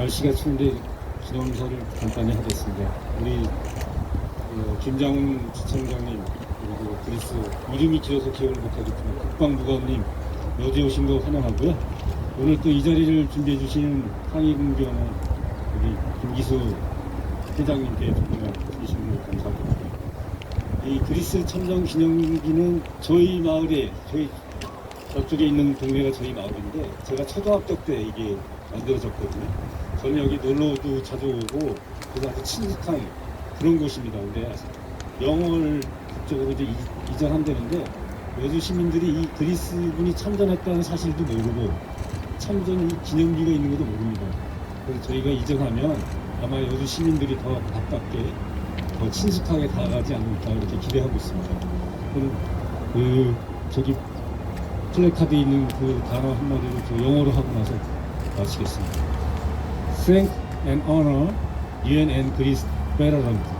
날씨가 추운데 기념사를 간단히 하겠습니다. 우리 어, 김장훈 지청장님 그리고 그리스 이름이 길어서 기억을 못하겠지만 국방부관님 여기 오신 거 환영하고요. 오늘 또 이 자리를 준비해 주신 항해군경원 우리 김기수 회장님께 정말 진심으로 감사드립니다. 이 그리스 참전 기념기는 저희 마을에 저희 저쪽에 있는 동네가 저희 마을인데 제가 초등학교 때 이게 만들어졌거든요. 저는 여기 놀러도 자주 오고 그래서 아주 친숙한 그런 곳입니다. 근데 영월 그쪽으로 이제 이- 이전한다는데 여주 시민들이 이 그리스 분이 참전했다는 사실도 모르고 참전 이 기념비가 있는 것도 모릅니다. 그래서 저희가 이전하면 아마 여주 시민들이 더 가깝게 더 친숙하게 다가가지 않을까 이렇게 기대하고 있습니다. 그럼 그 저기 플래카드 있는 그 단어 한마디로 저 영어로 하고 나서 마치겠습니다. strength and honor, union and Christ, Maryland.